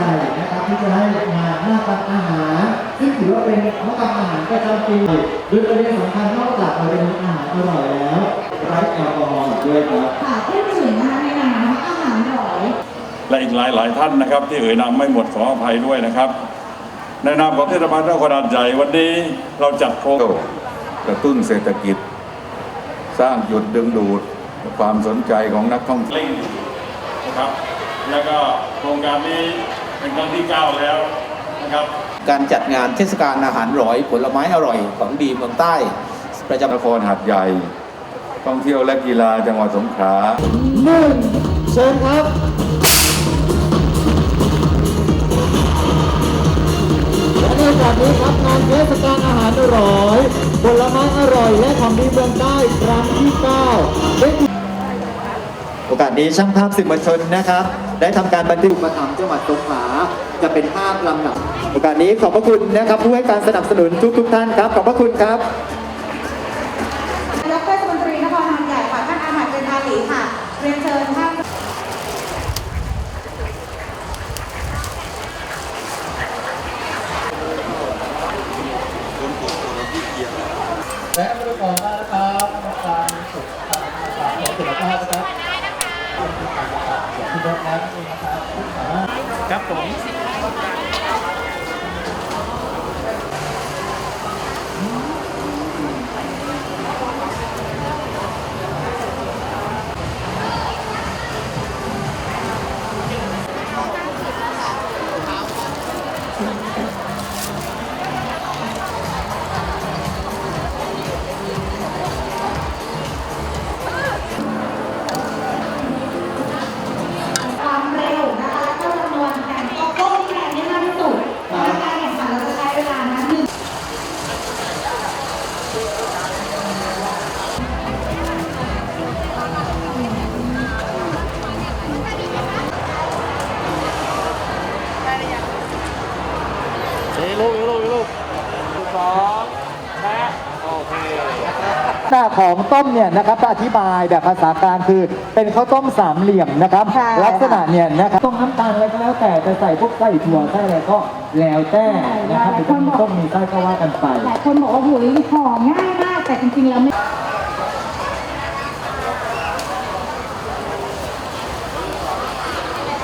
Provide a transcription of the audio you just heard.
ใช่นะครับที่จะให้งานหน้าตักอาหาร ซึ่งถือว่าเป็นมกรรมอาหารประจำปีโดยประเด็นสำคัญนอกจากเราจะมีอาหารอร่อยแล้วไร้แอลกอฮอล์อีกด้วยครับค่ะพูดถึงนะคะในนามนะคะอาหารหรอย และอีกหลายหลายๆท่านนะครับ ที่เอ่ยนามไม่หมดขออภัยด้วยนะครับ ในนามของเทศบาลนครหาดใหญ่วันนี้เราจัดโครงกระตุ้นเศรษฐกิจ สร้างจุดดึงดูดความสนใจของนักท่องเที่ยวเร่งนะครับแล้วก็โครงการนี้ เป็นครั้งที่ 9 แล้วนะครับ การจัดงานเทศกาลอาหารอร่อย ผลไม้อร่อยของดีเมืองใต้ ประจำนครหัดใหญ่ ท่องเที่ยวและกีฬาจังหวัดสงขลาหนึ่งเชิญครับและในโอกาสนี้ครับงานเทศกาลอาหารอร่อย ผลไม้อร่อยและของดีเมืองใต้ครั้งที่9ได้โอกาสนี้ช่างภาพสื่อมวลชนนะครับ ได้ทำการบันทึกมาถามจังหวัดสงขลาจะเป็นภาพลำดับโอกาสนี้ขอบพระคุณนะครับผู้ให้การสนับสนุนทุกทุกๆท่านครับขอบพระคุณครับ นายกเทศมนตรีนครหาดใหญ่ค่ะท่านอามัดเจนทาหลีค่ะ เรียนเชิญท่าน และไม่ต้องบอกนะครับกรรมการสุขภาพของสุขภาพนะครับที่ รถนั้นเองนะครับทุกสามครับผม หน้าของต้มเนี่ยนะครับจะอธิบายแบบภาษากลางคือ เป็นข้าวต้มสามเหลี่ยมนะครับ ใช่ลักษณะเนี่ยนะครับต้มน้ำตาลอะไรก็แล้วแต่จะใส่พวกไส้ถั่วไส้อะไรก็แล้วแต่นะครับหรือจะมีต้มมีไส้ก็ว่ากันไป หลายคนบอกว่าหุยหอมง่ายมากแต่จริงๆแล้วไม่